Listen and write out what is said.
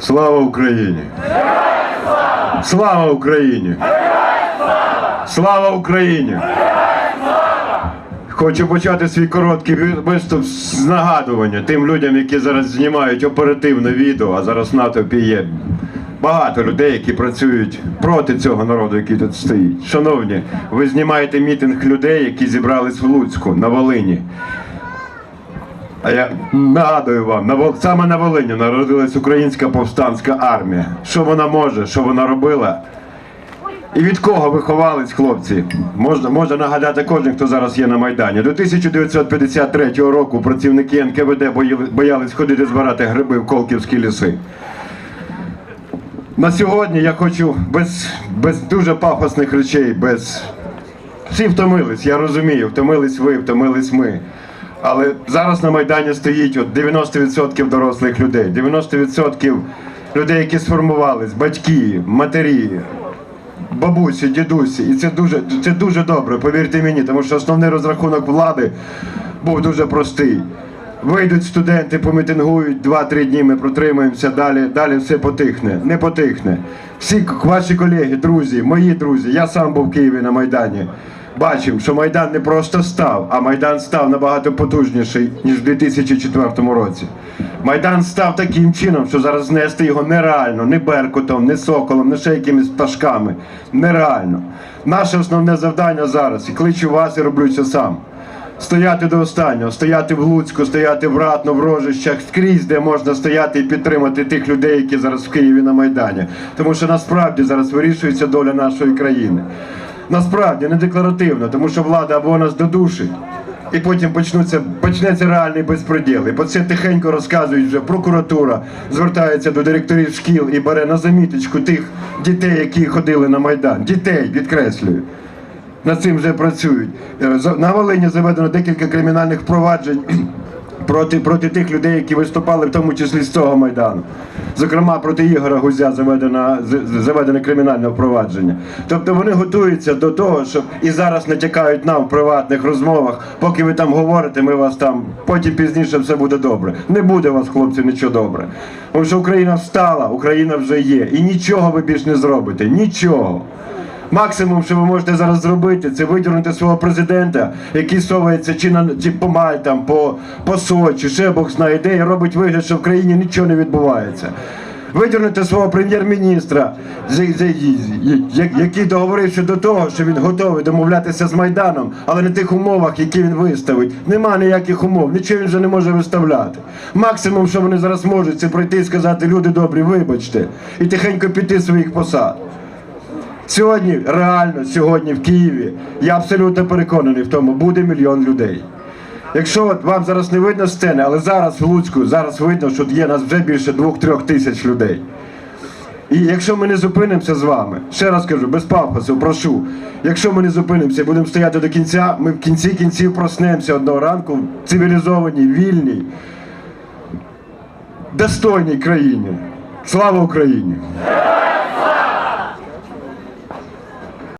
Слава Україні! Слава Україні! Слава Україні! Хочу почати свій короткий виступ з нагадування тим людям, які зараз знімають оперативне відео, а зараз в натовпі є багато людей, які працюють проти цього народу, який тут стоїть. Шановні, ви знімаєте мітинг людей, які зібрались в Луцьку на Волині. А я нагадую вам, на саме на Волині народилась українська повстанська армія. Що вона може, що вона робила? І від кого виховались хлопці? Можна, можна нагадати кожен, хто зараз є на Майдані. До 1953 року працівники НКВД боялись ходити збирати гриби в Колківські ліси. На сьогодні я хочу без, без дуже пафосних речей, без. Всі втомились, я розумію, втомились ви, втомились ми. Але зараз на Майдані стоїть от 90% дорослих людей, 90% людей, які сформувались, батьки, матері, бабусі, дідусі. І це дуже, це дуже добре, повірте мені, тому що основний розрахунок влади був дуже простий. Вийдуть студенти, помітингують, 2-3 дні ми протримаємося, далі, далі все потихне. Не потихне. Всі ваші колеги, друзі, мої друзі, я сам був в Києві на Майдані. Бачив, що Майдан не просто став, а Майдан став набагато потужніший, ніж в 2004 році. Майдан став таким чином, що зараз знести його нереально, ні Беркутом, ні Соколом, ні ще якимись пташками. Нереально. Наше основне завдання зараз, і кличу вас і роблю це сам. Стояти до останнього, стояти в Луцьку, стояти в Ратно, в Рожищах, скрізь, де можна стояти і підтримати тих людей, які зараз в Києві на Майдані. Тому що насправді зараз вирішується доля нашої країни. Насправді не декларативно, тому що влада або нас додушить, і потім почнуться, почнеться реальний безпреділ. І по це тихенько розказують вже прокуратура, звертається до директорів шкіл і бере на заміточку тих дітей, які ходили на Майдан. Дітей, підкреслюю. Над цим вже працюють. Е, На Волині заведено декілька кримінальних проваджень проти, проти тих людей, які виступали, в тому числі з цього майдану. Зокрема, проти Ігора Гузя заведено, з- заведене кримінальне впровадження. Тобто вони готуються до того, щоб і зараз натякають нам в приватних розмовах, поки ви там говорите, ми вас там, потім пізніше все буде добре. Не буде у вас, хлопці, нічого добре. Тому що Україна встала, Україна вже є. І нічого ви більш не зробите. Нічого. Максимум, що ви можете зараз зробити, це видірнути свого президента, який совається чи на чи по Мальтам, по, по Сочі, ще Бог знає де, і робить вигляд, що в країні нічого не відбувається. Видірнути свого прем'єр-міністра, який договорився до того, що він готовий домовлятися з Майданом, але на тих умовах, які він виставить. Нема ніяких умов, нічого він вже не може виставляти. Максимум, що вони зараз можуть, це прийти і сказати, люди добрі, вибачте, і тихенько піти своїх посад. Сьогодні, реально, сьогодні в Києві, я абсолютно переконаний в тому, буде мільйон людей. Якщо от вам зараз не видно сцени, але зараз в Луцьку, зараз видно, що є нас вже більше двох-трьох тисяч людей. І якщо ми не зупинимося з вами, ще раз кажу, без пафосу, прошу, якщо ми не зупинимося і будемо стояти до кінця, ми в кінці кінців проснемося одного ранку в цивілізованій, вільній, достойній країні. Слава Україні!